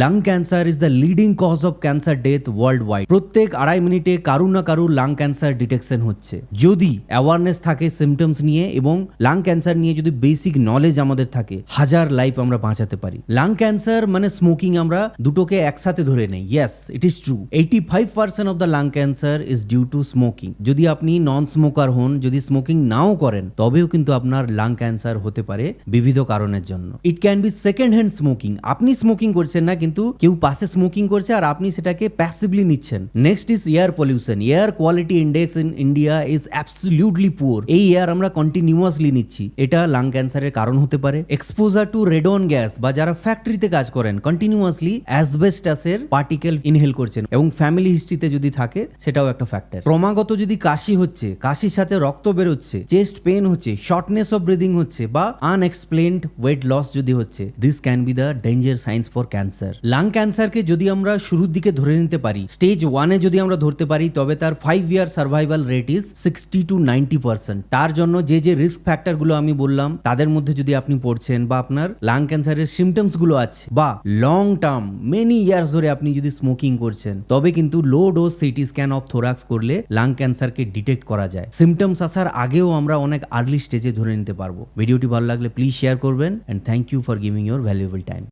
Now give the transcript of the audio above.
Lung cancer is the leading cause of cancer death worldwide প্রত্যেক আড়াই মিনিটে কারু না কারুর লাং ক্যান্সার ডিটেকশন হচ্ছে। যদি অ্যাওয়ারনেস থাকে সিমটমস নিয়ে এবং লাং ক্যান্সার নিয়ে যদি বেসিক নলেজ আমাদের থাকে, হাজার লাইফ আমরা বাঁচাতে পারি। লাং ক্যান্সার মানে স্মোকিং আমরা দুটোকে একসাথে ধরে নেই। Yes it is true eighty five percent of the lung cancer is due to smoking যদি আপনি নন স্মোকার হন, যদি স্মোকিং নাও করেন, তবেও কিন্তু আপনার লাং ক্যান্সার হতে পারে বিবিধ কারণের জন্য। It can be second hand smoking আপনি স্মোকিং করছেন না কিন্তু কেউ পাশে স্মোকিং করছে আর আপনি সেটাকে প্যাসিভলি নিচ্ছেন। Next is air pollution air quality index in India is absolutely poor এই এয়ার আমরা কন্টিনিউয়াসলি নিচ্ছি। এটা লাং ক্যান্সারের কারণ হতে পারে। এক্সপোজার টু রেডন গ্যাস বা যারা ফ্যাক্টরিতে কাজ করেন কন্টিনিউয়াসলি অ্যাসবেস্টাসের পার্টিকেল ইনহেল করছেন এবং ফ্যামিলি হিস্ট্রিতে যদি থাকে, সেটাও একটা ফ্যাক্টর ক্রমাগত যদি কাশি হচ্ছে, কাশির সাথে রক্ত বেরোচ্ছে চেস্ট পেন হচ্ছে শর্টনেস অফ ব্রিদিং হচ্ছে বা আনএক্সপ্লেনড ওয়েট লস যদি হচ্ছে this can be the danger signs for cancer lung ক্যান্সারকে যদি আমরা শুরুর দিকে ধরে নিতে পারি স্টেজ ওয়ানে যদি আমরা ধরতে পারি, তবে তার five year survival rate is sixty to ninety percent তার জন্য যে যে রিস্ক ফ্যাক্টরগুলো আমি বললাম, তাদের মধ্যে যদি আপনি পড়ছেন বা আপনার লাং ক্যান্সারের সিমটমসগুলো আছে, বা লং টার্ম মেনি ইয়ার্স ধরে আপনি যদি স্মোকিং করছেন, তবে কিন্তু low dose CT scan of thorax করলে লাং ক্যান্সারকে ডিটেক্ট করা যায়। সিমটমস আসার আগেও আমরা অনেক আর্লি স্টেজে ধরে নিতে পারব। ভিডিওটি ভালো লাগলে প্লিজ শেয়ার করবেন and thank you for giving your valuable time